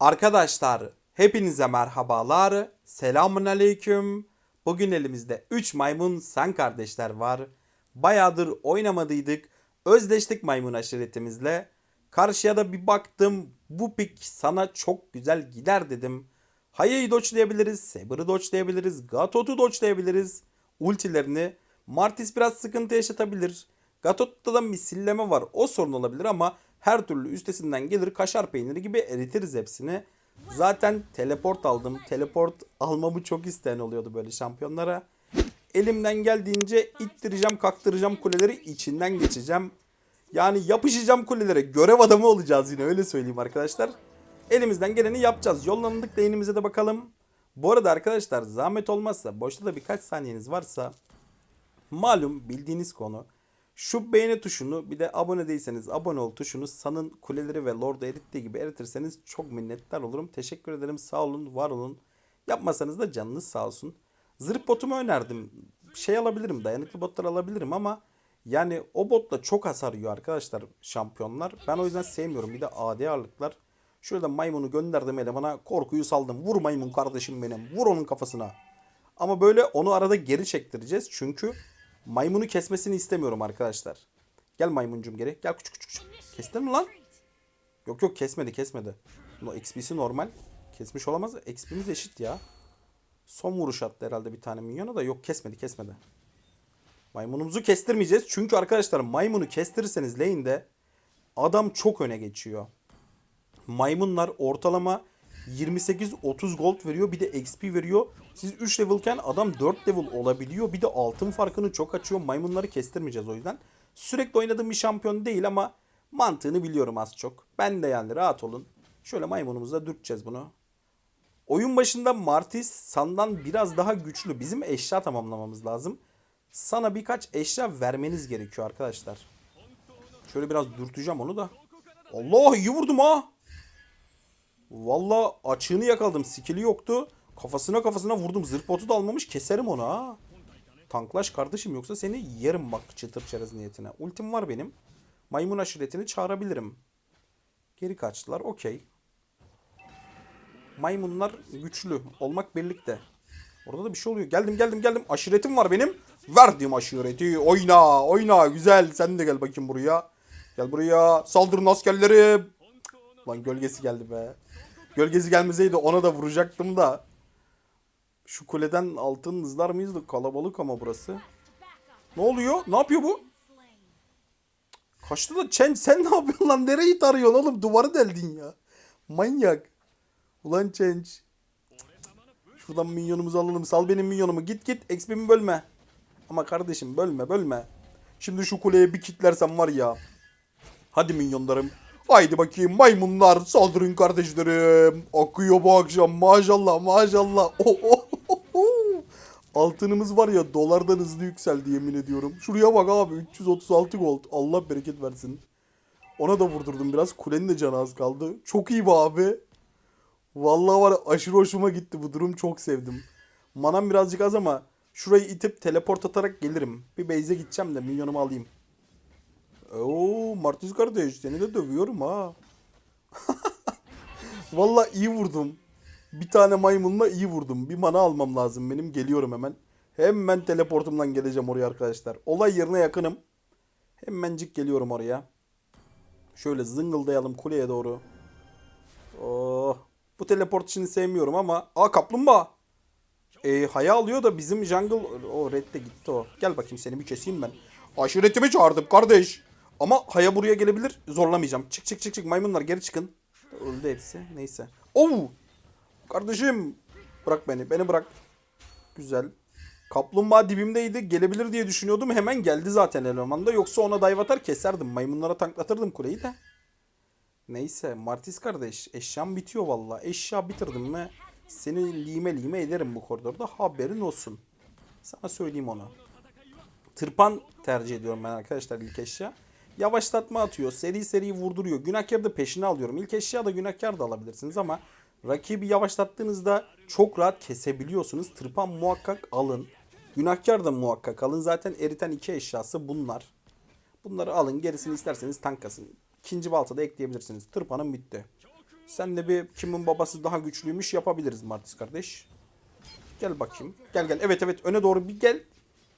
Arkadaşlar hepinize merhabalar. Selamun aleyküm. Bugün elimizde 3 maymun sen kardeşler var. Bayağıdır oynamadıydık. Özleştik maymun aşiretimizle. Karşıya da bir baktım. Bu pik sana çok güzel gider dedim. Haya'yı doçlayabiliriz. Saber'ı doçlayabiliriz. Gatot'u doçlayabiliriz. Ultilerini. Martis biraz sıkıntı yaşatabilir. Gatot'ta da misilleme var. O sorun olabilir ama her türlü üstesinden gelir kaşar peyniri gibi eritiriz hepsini. Zaten teleport aldım. Teleport almamı çok isteyen oluyordu böyle şampiyonlara. Elimden geldiğince ittireceğim, kaktıracağım kuleleri içinden geçeceğim. Yani yapışacağım kulelere. Görev adamı olacağız yine öyle söyleyeyim arkadaşlar. Elimizden geleni yapacağız. Yollandık lane'imize de bakalım. Bu arada arkadaşlar zahmet olmazsa boşta da birkaç saniyeniz varsa malum bildiğiniz konu. Şu beğeni tuşunu bir de abone değilseniz abone ol tuşunu sanın kuleleri ve lord'u erittiği gibi eritirseniz çok minnettar olurum. Teşekkür ederim sağ olun var olun. Yapmasanız da canınız sağ olsun. Zırh botumu önerdim. Şey alabilirim dayanıklı botlar alabilirim ama yani o botla çok hasar yiyor arkadaşlar şampiyonlar. Ben o yüzden sevmiyorum. Bir de AD ağırlıklar. Şurada maymunu gönderdim elemana korkuyu saldım. Vur maymun kardeşim benim. Vur onun kafasına. Ama böyle onu arada geri çektireceğiz. Çünkü maymunu kesmesini istemiyorum arkadaşlar. Gel maymuncum geri. Gel küçük küçük küçük. Kestin mi lan? Yok yok kesmedi kesmedi. No, XP'si normal. Kesmiş olamaz. XP'miz eşit ya. Son vuruş attı herhalde bir tane minyona da yok kesmedi kesmedi. Maymunumuzu kestirmeyeceğiz. Çünkü arkadaşlar maymunu kestirirseniz lane'de adam çok öne geçiyor. Maymunlar ortalama 28-30 gold veriyor. Bir de XP veriyor. Siz 3 levelken adam 4 level olabiliyor. Bir de altın farkını çok açıyor. Maymunları kestirmeyeceğiz o yüzden. Sürekli oynadığım bir şampiyon değil ama mantığını biliyorum az çok. Ben de yani rahat olun. Şöyle maymunumuzla dürteceğiz bunu. Oyun başında Martis Sandan biraz daha güçlü. Bizim eşya tamamlamamız lazım. Sana birkaç eşya vermeniz gerekiyor arkadaşlar. Şöyle biraz dürteceğim onu da. Allah iyi vurdum ha. Valla açığını yakaladım. Skill'i yoktu. Kafasına kafasına vurdum. Zırh botu da almamış. Keserim onu ha. Tanklaş kardeşim yoksa seni yerim bak çıtır çerez niyetine. Ultim var benim. Maymun aşiretini çağırabilirim. Geri kaçtılar. Okey. Maymunlar güçlü. Olmak birlikte. Orada da bir şey oluyor. Geldim geldim geldim. Aşiretim var benim. Verdim aşireti. Oyna oyna. Güzel. Sen de gel bakayım buraya. Gel buraya. Saldırın askerlerim. Lan gölgesi geldi be. Gölgesi gelmeseydi ona da vuracaktım da. Şu kuleden altın hızlar mıyız kalabalık ama burası. Ne oluyor? Ne yapıyor bu? Kaçtı da Chen sen ne yapıyorsun lan? Nereyi tarıyorsun oğlum? Duvarı deldin ya. Manyak. Ulan Change. Şuradan minyonumuzu alalım. Sal benim minyonumu. Git git. XP'mi bölme. Ama kardeşim bölme bölme. Şimdi şu kuleye bir kitlersem var ya. Hadi minyonlarım. Haydi bakayım maymunlar saldırın kardeşlerim. Akıyor bu akşam maşallah maşallah. Oh, oh, oh, oh. Altınımız var ya dolardan hızlı yükseldi yemin ediyorum. Şuraya bak abi 336 gold. Allah bereket versin. Ona da vurdurdum biraz. Kulenin de canı az kaldı. Çok iyi bu abi. Vallahi var aşırı hoşuma gitti bu durum. Çok sevdim. Manam birazcık az ama şurayı itip teleport atarak gelirim. Bir base'e gideceğim de milyonumu alayım. Oo Martiz kardeş seni de dövüyorum ha. Vallahi iyi vurdum. Bir tane maymunla iyi vurdum. Bir mana almam lazım benim. Geliyorum hemen. Hemen teleportumdan geleceğim oraya arkadaşlar. Olay yerine yakınım. Hemencik geliyorum oraya. Şöyle zıngıldayalım kuleye doğru. Oh. Bu teleport işini sevmiyorum ama. Aa kaplumbağa. E, haya alıyor da bizim jungle... O red de gitti o. Gel bakayım seni bir keseyim ben. Aşiretimi çağırdım kardeş. Ama haya buraya gelebilir. Zorlamayacağım. Çık çık çık çık. Maymunlar geri çıkın. Öldü hepsi. Neyse. Oo! Kardeşim. Bırak beni. Beni bırak. Güzel. Kaplumbağa dibimdeydi. Gelebilir diye düşünüyordum. Hemen geldi zaten elemanda. Yoksa ona dive atar keserdim. Maymunlara tanklatırdım kuleyi de. Neyse. Martis kardeş. Eşyam bitiyor valla. Eşya bitirdim mi seni lime lime ederim bu koridorda. Haberin olsun. Sana söyleyeyim onu. Tırpan tercih ediyorum ben arkadaşlar ilk eşya. Yavaşlatma atıyor. Seri seri vurduruyor. Günahkarı da peşine alıyorum. İlk eşya da günahkar da alabilirsiniz ama rakibi yavaşlattığınızda çok rahat kesebiliyorsunuz. Tırpan muhakkak alın. Günahkar da muhakkak alın. Zaten eriten iki eşyası bunlar. Bunları alın. Gerisini isterseniz tank kasın. İkinci balta da ekleyebilirsiniz. Tırpanım bitti. Sen de bir kimin babası daha güçlüymüş yapabiliriz Martis kardeş. Gel bakayım. Gel gel. Evet evet öne doğru bir gel.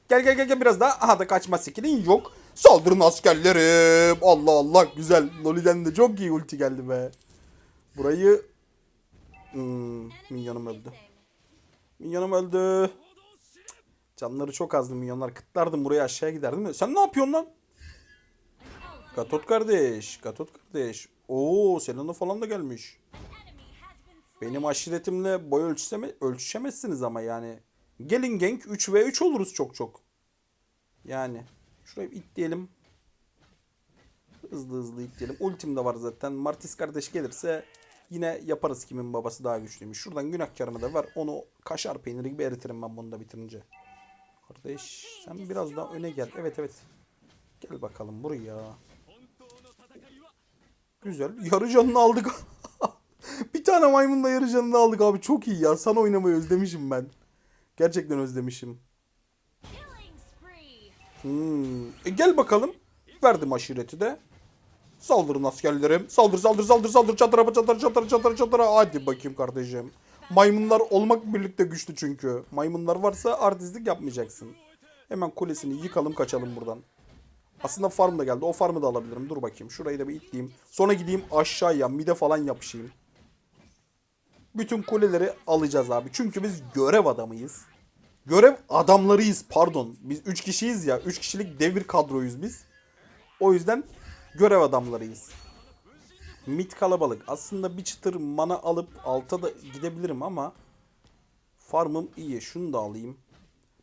Gel gel gel gel biraz daha. Aha da kaçma skillin yok. Saldırın askerlerim. Allah Allah güzel. Loli'den de çok iyi ulti geldi be. Burayı... Hmm, minyonum öldü. Minyonum öldü. Canları çok azdı minyonlar. Kıtlardım buraya aşağıya giderdim de. Sen ne yapıyorsun lan? Gatot kardeş. Gatot kardeş. Oo Selena falan da gelmiş. Benim aşiretimle boy ölçüşeme, ölçüşemezsiniz ama yani. Gelin genk 3 ve 3 oluruz çok çok. Yani. Şurayı bir itleyelim. Hızlı hızlı itleyelim. Ultim de var zaten. Martis kardeş gelirse yine yaparız kimin babası daha güçlüymüş. Şuradan günahkarımı da var. Onu kaşar peyniri gibi eritirim ben bunu da bitirince. Kardeş sen biraz daha öne gel. Evet evet. Gel bakalım buraya. Güzel. Yarı canını aldık. bir tane maymunla yarı canını aldık abi. Çok iyi ya. Sana oynamayı özlemişim ben. Gerçekten özlemişim. Hmm. E gel bakalım. Verdim aşireti de. Saldırın askerlerim. Saldır saldır saldır saldır çatıra çatıra çatıra çatıra çatıra. Hadi bakayım kardeşim. Maymunlar olmak birlikte güçlü çünkü. Maymunlar varsa artistlik yapmayacaksın. Hemen kulesini yıkalım kaçalım buradan. Aslında farm da geldi. O farmı da alabilirim. Dur bakayım. Şurayı da bir itleyeyim. Sonra gideyim aşağıya mide falan yapışayım. Bütün kuleleri alacağız abi. Çünkü biz görev adamıyız. Görev adamlarıyız pardon. Biz 3 kişiyiz ya. 3 kişilik dev bir kadroyuz biz. O yüzden görev adamlarıyız. Mid kalabalık. Aslında bir çıtır mana alıp alta da gidebilirim ama farmım iyi. Şunu da alayım.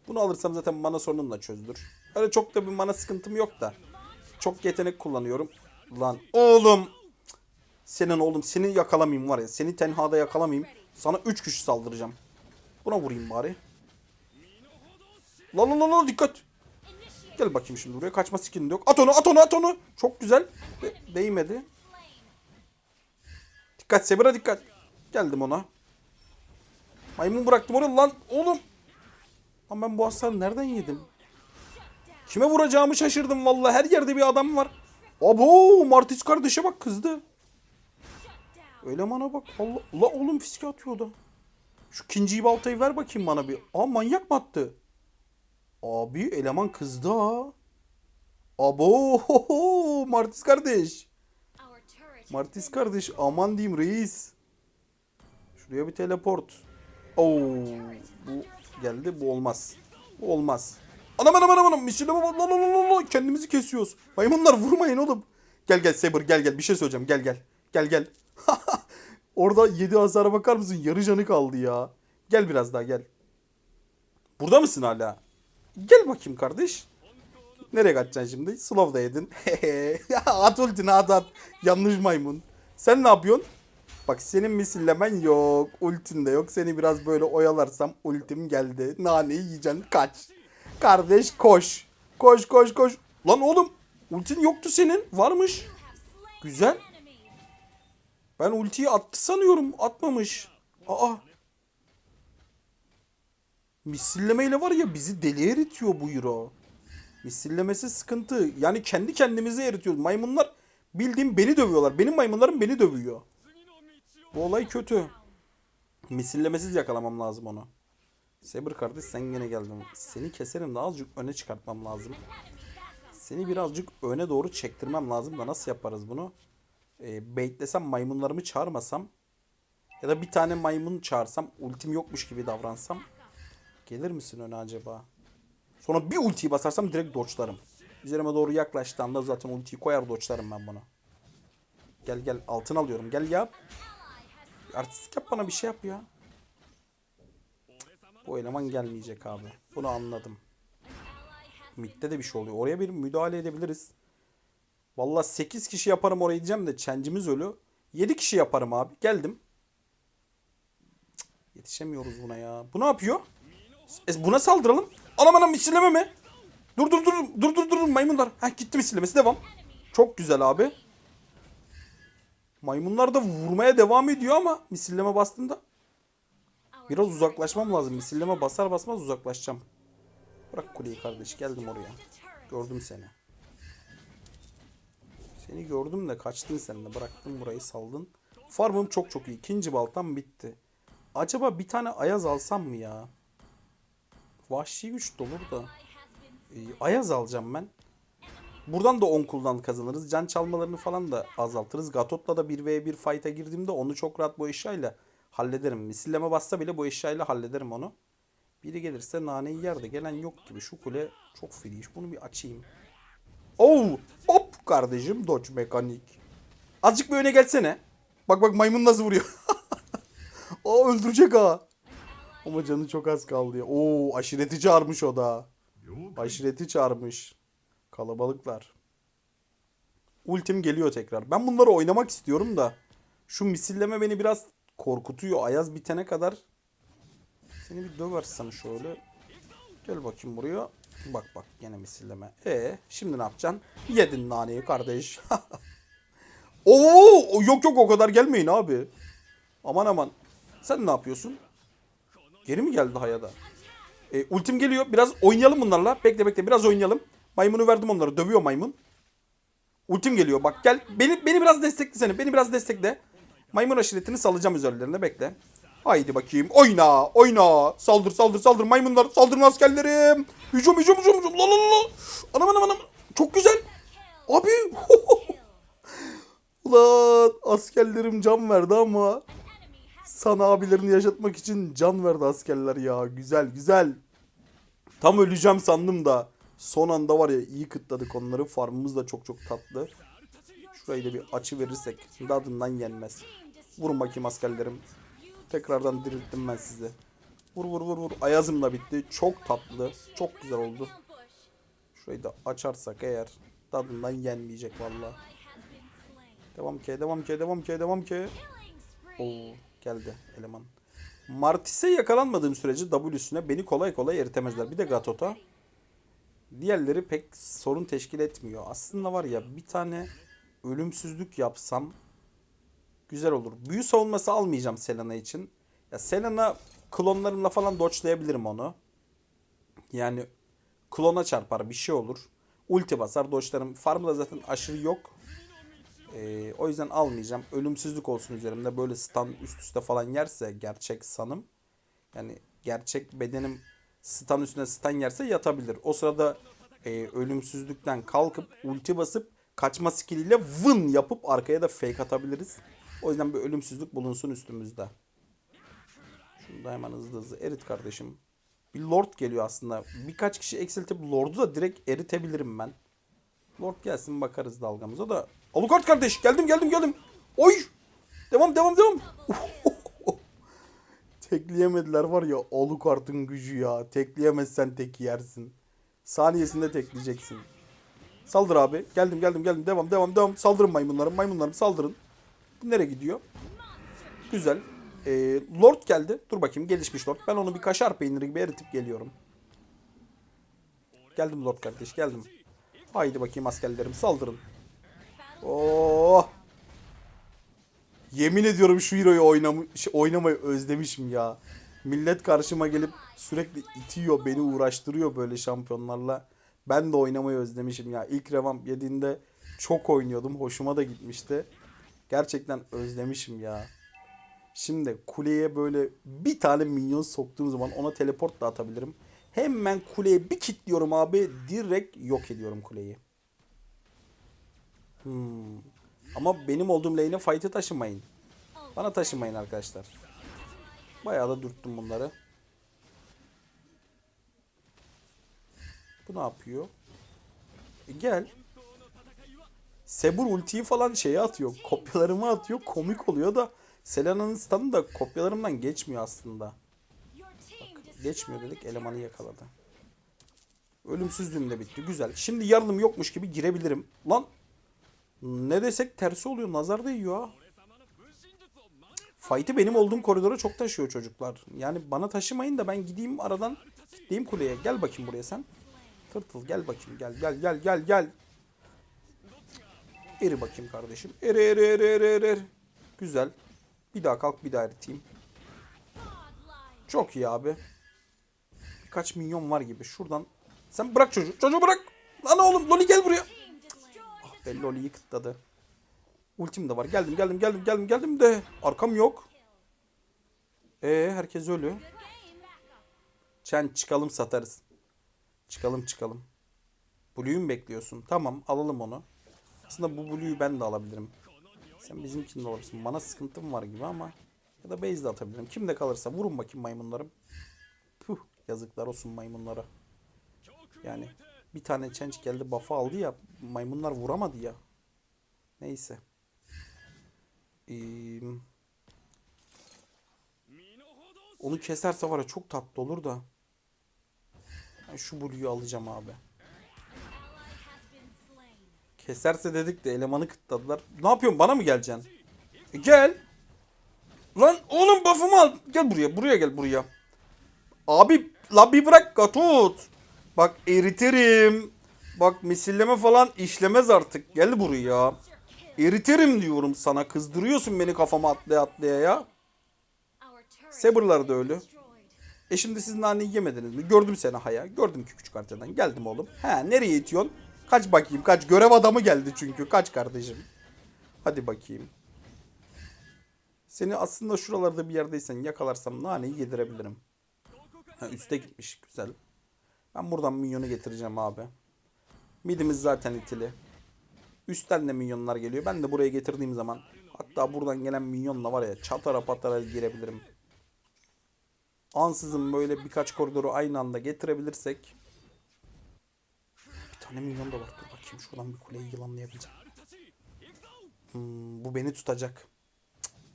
Bunu alırsam zaten mana sorunum da çözülür. Öyle çok da bir mana sıkıntım yok da. Çok yetenek kullanıyorum. Lan oğlum. Senin oğlum seni yakalamayayım var ya. Seni tenhada yakalamayayım. Sana 3 kişi saldıracağım. Buna vurayım bari. Lan lan lan lan dikkat. Gel bakayım şimdi buraya. Kaçma skillin yok. At onu at onu at onu. Çok güzel. De- değmedi. Dikkat Sebra dikkat. Geldim ona. Maymun bıraktım oraya lan oğlum. Lan ben bu hasarı nereden yedim? Kime vuracağımı şaşırdım vallahi. Her yerde bir adam var. Abo Martis kardeşe bak kızdı. Elemana bak. Allah, la oğlum fiske atıyor da. Şu ikinci baltayı ver bakayım bana bir. Aa manyak mı attı? Abi eleman kızdı ha. Abo hoho, Martis kardeş. Martis kardeş aman diyeyim reis. Şuraya bir teleport. Oo bu geldi bu olmaz. Bu olmaz. Anam anam anam anam misileme bak la la la la la kendimizi kesiyoruz. Maymunlar vurmayın oğlum. Gel gel Saber gel gel bir şey söyleyeceğim gel gel. Gel gel. Orada 7 hasara bakar mısın? Yarı canı kaldı ya. Gel biraz daha gel. Burada mısın hala? Gel bakayım kardeş. Nereye kaçacaksın şimdi? Slow da yedin. at ultini at at. Yanlış maymun. Sen ne yapıyorsun? Bak senin misillemen yok. Ultin de yok. Seni biraz böyle oyalarsam ultim geldi. Naneyi yiyeceksin. Kaç. Kardeş koş. Koş koş koş. Lan oğlum. Ultin yoktu senin. Varmış. Güzel. Ben ultiyi attı sanıyorum. Atmamış. Aa. Misillemeyle var ya bizi deli eritiyor bu euro. Misillemesi sıkıntı. Yani kendi kendimizi eritiyoruz. Maymunlar bildiğim beni dövüyorlar. Benim maymunlarım beni dövüyor. Bu olay kötü. Misillemesiz yakalamam lazım onu. Saber kardeş sen gene geldin. Seni keserim de azıcık öne çıkartmam lazım. Seni birazcık öne doğru çektirmem lazım da nasıl yaparız bunu? E, baitlesem maymunlarımı çağırmasam ya da bir tane maymun çağırsam ultim yokmuş gibi davransam gelir misin öne acaba? Sonra bir ultiyi basarsam direkt dodge'larım. Üzerime doğru yaklaştığında zaten ultiyi koyar dodge'larım ben bunu. Gel gel altın alıyorum gel ya. Artistik yap bana bir şey yap ya. Bu eleman gelmeyecek abi. Bunu anladım. Mid'de de bir şey oluyor. Oraya bir müdahale edebiliriz. Vallahi 8 kişi yaparım oraya diyeceğim de çencimiz ölü. 7 kişi yaparım abi. Geldim. Cık, yetişemiyoruz buna ya. Bu ne yapıyor? E, buna saldıralım. Anam anam misilleme mi? Dur dur dur dur dur dur maymunlar. Heh gitti misillemesi devam. Çok güzel abi. Maymunlar da vurmaya devam ediyor ama misilleme bastığında biraz uzaklaşmam lazım. Misilleme basar basmaz uzaklaşacağım. Bırak kuleyi kardeş geldim oraya. Gördüm seni. Seni gördüm de kaçtın sen de. Bıraktın burayı saldın. Farmım çok çok iyi. İkinci baltam bitti. Acaba bir tane ayaz alsam mı ya? Vahşi güç de olur da. Ee, ayaz alacağım ben. Buradan da 10 kuldan kazanırız. Can çalmalarını falan da azaltırız. Gatot'la da 1v1 fight'a girdiğimde onu çok rahat bu eşyayla hallederim. Misilleme bassa bile bu eşyayla hallederim onu. Biri gelirse naneyi yerde gelen yok gibi. Şu kule çok free. Bunu bir açayım. Oh! Hop kardeşim Dodge mekanik. Azıcık bir öne gelsene. Bak bak maymun nasıl vuruyor. Aa öldürecek ha. Ama canı çok az kaldı ya. Oo aşireti çağırmış o da. Aşireti çağırmış. Kalabalıklar. Ultim geliyor tekrar. Ben bunları oynamak istiyorum da. Şu misilleme beni biraz korkutuyor. Ayaz bitene kadar. Seni bir döversem şöyle. Gel bakayım buraya. Bak bak gene misilleme. E şimdi ne yapacaksın? Yedin naneyi kardeş. Oo yok yok o kadar gelmeyin abi. Aman aman. Sen ne yapıyorsun? Geri mi geldi Hayada? E, ultim geliyor. Biraz oynayalım bunlarla. Bekle bekle biraz oynayalım. Maymunu verdim onlara. Dövüyor maymun. Ultim geliyor. Bak gel. Beni beni biraz destekle seni. Beni biraz destekle. Maymun aşiretini salacağım üzerlerine. Bekle. Haydi bakayım. Oyna. Oyna. Saldır saldır saldır. Maymunlar. Saldırın askerlerim. Hücum hücum hücum hücum. La la. la. Anam anam anam. Çok güzel. Abi. Ulan askerlerim can verdi ama sana abilerini yaşatmak için can verdi askerler ya. Güzel güzel. Tam öleceğim sandım da. Son anda var ya iyi kıtladık onları. Farmımız da çok çok tatlı. Şurayı da bir açı verirsek dadından yenmez. Vurun bakayım askerlerim. Tekrardan dirilttim ben sizi. Vur vur vur vur. Ayazım da bitti. Çok tatlı. Çok güzel oldu. Şurayı da açarsak eğer tadından yenmeyecek valla. Devam ki, devam ki, devam ki, devam ki. Oo, geldi eleman. Martis'e yakalanmadığım sürece W'süne beni kolay kolay eritemezler. Bir de Gatot'a. Diğerleri pek sorun teşkil etmiyor. Aslında var ya bir tane ölümsüzlük yapsam güzel olur. Büyü savunması almayacağım Selena için. Ya Selena klonlarımla falan dodge'layabilirim onu. Yani klona çarpar bir şey olur. Ulti basar dodge'larım. Farmı da zaten aşırı yok. Ee, o yüzden almayacağım. Ölümsüzlük olsun üzerimde. Böyle stun üst üste falan yerse gerçek sanım. Yani gerçek bedenim stun üstüne stun yerse yatabilir. O sırada e, ölümsüzlükten kalkıp ulti basıp kaçma skilliyle vın yapıp arkaya da fake atabiliriz. O yüzden bir ölümsüzlük bulunsun üstümüzde. Şunu da hemen hızlı hızlı erit kardeşim. Bir lord geliyor aslında. Birkaç kişi eksiltip lordu da direkt eritebilirim ben. Lord gelsin bakarız dalgamıza da. Alucard kardeş geldim geldim geldim. Oy. Devam devam devam. Tekleyemediler var ya Alucard'ın gücü ya. Tekleyemezsen tek yersin. Saniyesinde tekleyeceksin. Saldır abi. Geldim geldim geldim. Devam devam devam. Saldırın maymunlarım. Maymunlarım saldırın. Bu nereye gidiyor? Güzel. Ee, Lord geldi. Dur bakayım gelişmiş Lord. Ben onu bir kaşar peyniri gibi eritip geliyorum. Geldim Lord kardeş geldim. Haydi bakayım askerlerim saldırın. Oh. Yemin ediyorum şu hero'yu oynam oynamayı özlemişim ya. Millet karşıma gelip sürekli itiyor, beni uğraştırıyor böyle şampiyonlarla. Ben de oynamayı özlemişim ya. İlk revamp yediğinde çok oynuyordum. Hoşuma da gitmişti. Gerçekten özlemişim ya. Şimdi kuleye böyle bir tane minyon soktuğum zaman ona teleport da atabilirim. Hemen kuleye bir kilitliyorum abi. Direkt yok ediyorum kuleyi. Hmm. Ama benim olduğum lane'e fight'e taşımayın. Bana taşımayın arkadaşlar. Bayağı da dürttüm bunları. Bu ne yapıyor? E gel. Sebur ultiyi falan şeye atıyor. Kopyalarıma atıyor. Komik oluyor da Selena'nın stun'ı da kopyalarımdan geçmiyor aslında. Geçmiyor dedik elemanı yakaladı. Ölümsüzlüğüm de bitti. Güzel. Şimdi yarınım yokmuş gibi girebilirim. Lan ne desek tersi oluyor. Nazar değiyor ha. Fight'ı benim olduğum koridora çok taşıyor çocuklar. Yani bana taşımayın da ben gideyim aradan gideyim kuleye. Gel bakayım buraya sen. Tırtıl gel bakayım gel gel gel gel gel. Eri bakayım kardeşim. Eri eri eri eri eri. eri. Güzel. Bir daha kalk bir daha eriteyim. Çok iyi abi. Birkaç milyon var gibi. Şuradan. Sen bırak çocuğu. Çocuğu bırak. Lan oğlum Loli gel buraya. Ah be Loli'yi kıtladı. Ultim de var. Geldim geldim geldim geldim geldim de arkam yok. E herkes ölü. Çen çıkalım satarız. Çıkalım çıkalım. Blue'yu mu bekliyorsun? Tamam alalım onu. Aslında bu Blue'yu ben de alabilirim. Sen bizimkini de alırsın. Bana sıkıntım var gibi ama. Ya da base de atabilirim. Kimde kalırsa vurun bakayım maymunlarım. Puh yazıklar olsun maymunlara. Yani bir tane change geldi buff'ı aldı ya. Maymunlar vuramadı ya. Neyse. Ee, onu keserse var ya çok tatlı olur da. Ben şu Blue'yu alacağım abi. Keserse dedik de elemanı kıtladılar. Ne yapıyorsun bana mı geleceksin? E gel. Lan oğlum buff'ımı al. Gel buraya buraya gel buraya. Abi la bir bırak tut. Bak eritirim. Bak misilleme falan işlemez artık. Gel buraya. Eritirim diyorum sana. Kızdırıyorsun beni kafama atlaya atlaya ya. Saber'lar da ölü. E şimdi siz naneyi yemediniz mi? Gördüm seni haya. Gördüm ki küçük haritadan. Geldim oğlum. He nereye itiyorsun? Kaç bakayım kaç. Görev adamı geldi çünkü. Kaç kardeşim. Hadi bakayım. Seni aslında şuralarda bir yerdeysen yakalarsam naneyi yedirebilirim. Ha, üste gitmiş. Güzel. Ben buradan minyonu getireceğim abi. Midimiz zaten itili. Üstten de minyonlar geliyor. Ben de buraya getirdiğim zaman hatta buradan gelen minyonla var ya çatara patara girebilirim ansızın böyle birkaç koridoru aynı anda getirebilirsek bir tane milyon da var. Dur bakayım şuradan bir kuleyi yılanlayabileceğim. Hmm, bu beni tutacak.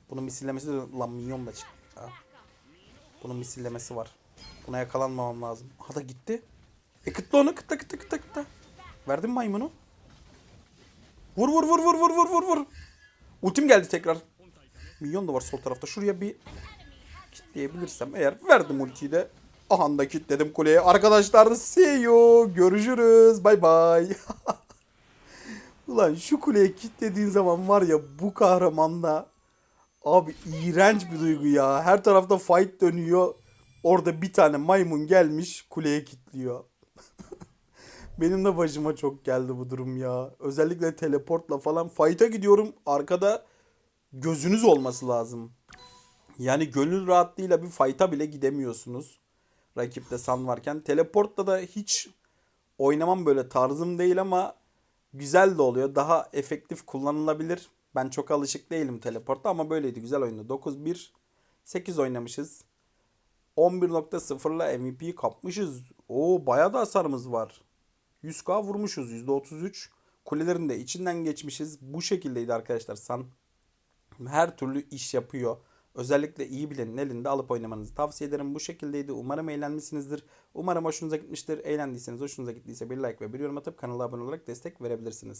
Bunun misillemesi de lan milyon da çıktı. Bunun misillemesi var. Buna yakalanmamam lazım. Aha da gitti. E kıtla onu kıtla kıtla kıtla kıtla. Verdin mi maymunu? Vur vur vur vur vur vur vur vur. Ultim geldi tekrar. Milyon da var sol tarafta. Şuraya bir kitleyebilirsem eğer verdim ultiyi de aha kitledim kuleye. Arkadaşlar see you. Görüşürüz. Bay bay. Ulan şu kuleye kitlediğin zaman var ya bu kahramanda abi iğrenç bir duygu ya. Her tarafta fight dönüyor. Orada bir tane maymun gelmiş kuleye kilitliyor. Benim de başıma çok geldi bu durum ya. Özellikle teleportla falan fight'a gidiyorum. Arkada gözünüz olması lazım. Yani gönül rahatlığıyla bir fight'a bile gidemiyorsunuz. Rakipte san varken. Teleportla da hiç oynamam böyle tarzım değil ama güzel de oluyor. Daha efektif kullanılabilir. Ben çok alışık değilim teleporta ama böyleydi. Güzel oyundu. 9-1 8 oynamışız. 11.0'la MVP kapmışız. Oo bayağı da hasarımız var. 100k vurmuşuz. %33. Kulelerin de içinden geçmişiz. Bu şekildeydi arkadaşlar. San her türlü iş yapıyor. Özellikle iyi bilenin elinde alıp oynamanızı tavsiye ederim. Bu şekildeydi. Umarım eğlenmişsinizdir. Umarım hoşunuza gitmiştir. Eğlendiyseniz, hoşunuza gittiyse bir like ve bir yorum atıp kanala abone olarak destek verebilirsiniz.